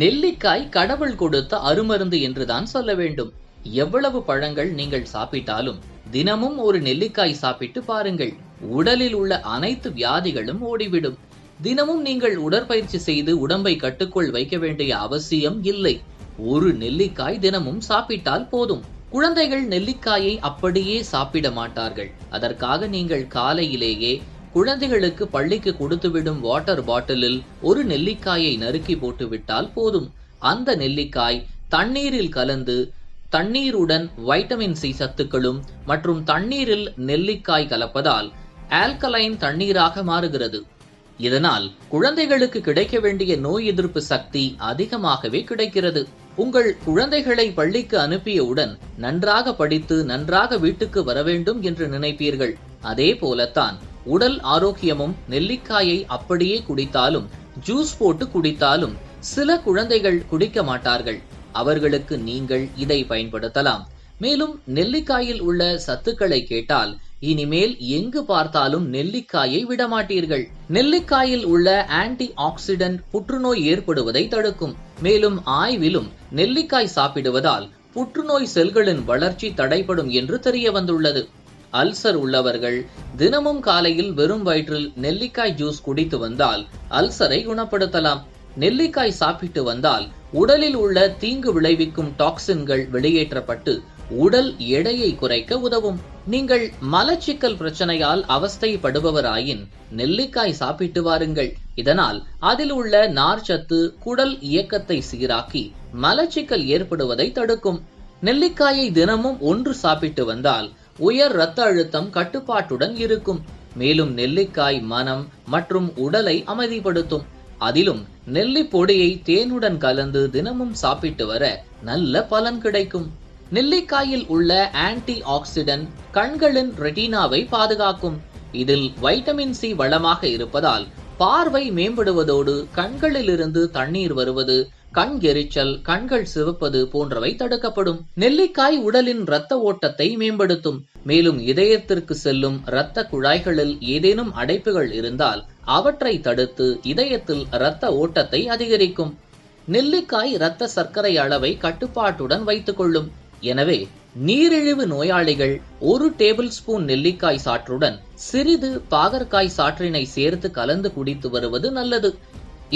நெல்லிக்காய் கடவுள் கொடுத்த அருமருந்து என்றுதான் சொல்ல வேண்டும். எவ்வளவு பழங்கள் நீங்கள் சாப்பிட்டாலும் தினமும் ஒரு நெல்லிக்காய் சாப்பிட்டு பாருங்கள். உடலில் உள்ள அனைத்து வியாதிகளும் ஓடிவிடும். தினமும் நீங்கள் உடற்பயிற்சி செய்து உடம்பை கட்டுக்குள் வைக்க வேண்டிய அவசியம் இல்லை. ஒரு நெல்லிக்காய் தினமும் சாப்பிட்டால் போதும். குழந்தைகள் நெல்லிக்காயை அப்படியே சாப்பிட மாட்டார்கள். அதற்காக நீங்கள் காலையிலேயே குழந்தைகளுக்கு பள்ளிக்கு கொடுத்துவிடும் வாட்டர் பாட்டிலில் ஒரு நெல்லிக்காயை நறுக்கி போட்டுவிட்டால் போதும். அந்த நெல்லிக்காய் தண்ணீரில் கலந்து தண்ணீருடன் வைட்டமின் சி சத்துக்களும் மற்றும் தண்ணீரில் நெல்லிக்காய் கலப்பதால் ஆல்கலைன் தண்ணீராக மாறுகிறது. இதனால் குழந்தைகளுக்கு கிடைக்க வேண்டிய நோய் எதிர்ப்பு சக்தி அதிகமாகவே கிடைக்கிறது. உங்கள் குழந்தைகளை பள்ளிக்கு அனுப்பியவுடன் நன்றாக படித்து நன்றாக வீட்டுக்கு வர வேண்டும் என்று நினைப்பீர்கள். அதே போலத்தான் உடல் ஆரோக்கியமும் நெல்லிக்காயை அப்படியே குடித்தாலும் ஜூஸ் போட்டு குடித்தாலும் சில குழந்தைகள் குடிக்க மாட்டார்கள். அவர்களுக்கு நீங்கள் இதை பயன்படுத்தலாம். மேலும் நெல்லிக்காயில் உள்ள சத்துக்களை கேட்டால் இனிமேல் எங்கு பார்த்தாலும் நெல்லிக்காயை விடமாட்டீர்கள். நெல்லிக்காயில் உள்ள ஆன்டி ஆக்சிடென்ட் புற்றுநோய் ஏற்படுவதை தடுக்கும். மேலும் ஆய்விலும் நெல்லிக்காய் சாப்பிடுவதால் புற்றுநோய் செல்களின் வளர்ச்சி தடைப்படும் என்று தெரிய வந்துள்ளது அல்சர் உள்ளவர்கள் தினமும் காலையில் வெறும் வயிற்றில் நெல்லிக்காய் ஜூஸ் குடித்து வந்தால் அல்சரை குணப்படுத்தலாம். நெல்லிக்காய் சாப்பிட்டு வந்தால் உடலில் உள்ள தீங்கு விளைவிக்கும் டாக்சின்கள் வெளியேற்றப்பட்டு உடல் எடையை குறைக்க உதவும். நீங்கள் மலச்சிக்கல் பிரச்சனையால் அவஸ்தைப்படுபவராயின் நெல்லிக்காய் சாப்பிட்டு வாருங்கள். இதனால் அதில் உள்ள நார்ச்சத்து குடல் இயக்கத்தை சீராக்கி மலச்சிக்கல் ஏற்படுவதை தடுக்கும். நெல்லிக்காயை தினமும் ஒன்று சாப்பிட்டு வந்தால் உயர் இரத்த அழுத்தம் கட்டுப்பாட்டுடன் இருக்கும். மேலும் நெல்லிக்காய் மனம் மற்றும் உடலை அமைதிப்படுத்தும். அதிலும் நெல்லி பொடியை தேனுடன் கலந்து தினமும் சாப்பிட்டு வர நல்ல பலன் கிடைக்கும். நெல்லிக்காயில் உள்ள ஆன்டி ஆக்சிடென்ட் கண்களின் ரெட்டினாவை பாதுகாக்கும். இதில் வைட்டமின் சி வளமாக இருப்பதால் பார்வை மேம்படுவதோடு கண்களிலிருந்து தண்ணீர் வருவது கண் எரிச்சல் கண்கள் சிவப்பது போன்றவை தடுக்கப்படும். நெல்லிக்காய் உடலின் இரத்த ஓட்டத்தை மேம்படுத்தும். மேலும் இதயத்திற்கு செல்லும் இரத்த குழாய்களில் ஏதேனும் அடைப்புகள் இருந்தால் அவற்றை தடுத்து இதயத்தில் இரத்த ஓட்டத்தை அதிகரிக்கும். நெல்லிக்காய் இரத்த சர்க்கரை அளவை கட்டுப்பாட்டுடன் வைத்துக் கொள்ளும் எனவே நீரிழிவு நோயாளிகள் ஒரு டேபிள் ஸ்பூன் நெல்லிக்காய் சாற்றுடன் சிறிது பாகற்காய் சாற்றினை சேர்த்து கலந்து குடித்து வருவது நல்லது.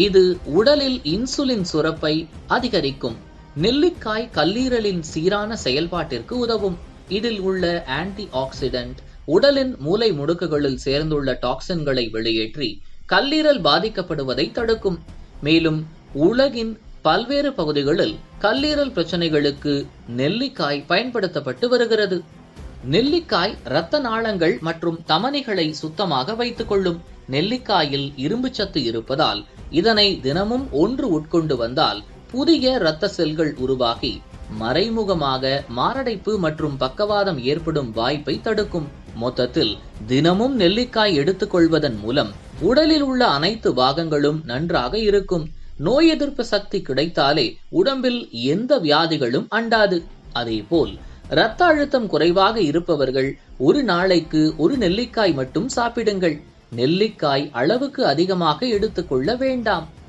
இது உடலில் இன்சுலின் சுரப்பை அதிகரிக்கும். நெல்லிக்காய் கல்லீரலின் சீரான செயல்பாட்டிற்கு உதவும். இதில் உள்ள ஆன்டி ஆக்சிடென்ட் உடலின் மூளை முடுக்குகளில் சேர்ந்துள்ள டாக்சின்களை வெளியேற்றி கல்லீரல் பாதிக்கப்படுவதை தடுக்கும். மேலும் உலகின் பல்வேறு பகுதிகளில் கல்லீரல் பிரச்சனைகளுக்கு நெல்லிக்காய் பயன்படுத்தப்பட்டு வருகிறது. நெல்லிக்காய் இரத்த நாளங்கள் மற்றும் தமனிகளை சுத்தமாக வைத்துக் கொள்ளும். நெல்லிக்காயில் இரும்புச்சத்து இருப்பதால் இதனை தினமும் ஒன்று உட்கொண்டு வந்தால் புதிய இரத்த செல்கள் உருவாகி மறைமுகமாக மாரடைப்பு மற்றும் பக்கவாதம் ஏற்படும் வாய்ப்பை தடுக்கும். மொத்தத்தில் தினமும் நெல்லிக்காய் எடுத்துக்கொள்வதன் மூலம் உடலில் உள்ள அனைத்து பாகங்களும் நன்றாக இருக்கும். நோய் எதிர்ப்பு சக்தி கிடைத்தாலே உடம்பில் எந்த வியாதிகளும் அண்டாது. அதேபோல் இரத்த அழுத்தம் குறைவாக இருப்பவர்கள் ஒரு நாளைக்கு ஒரு நெல்லிக்காய் மட்டும் சாப்பிடுங்கள். நெல்லிக்காய் அளவுக்கு அதிகமாக எடுத்துக்கொள்ள வேண்டாம்.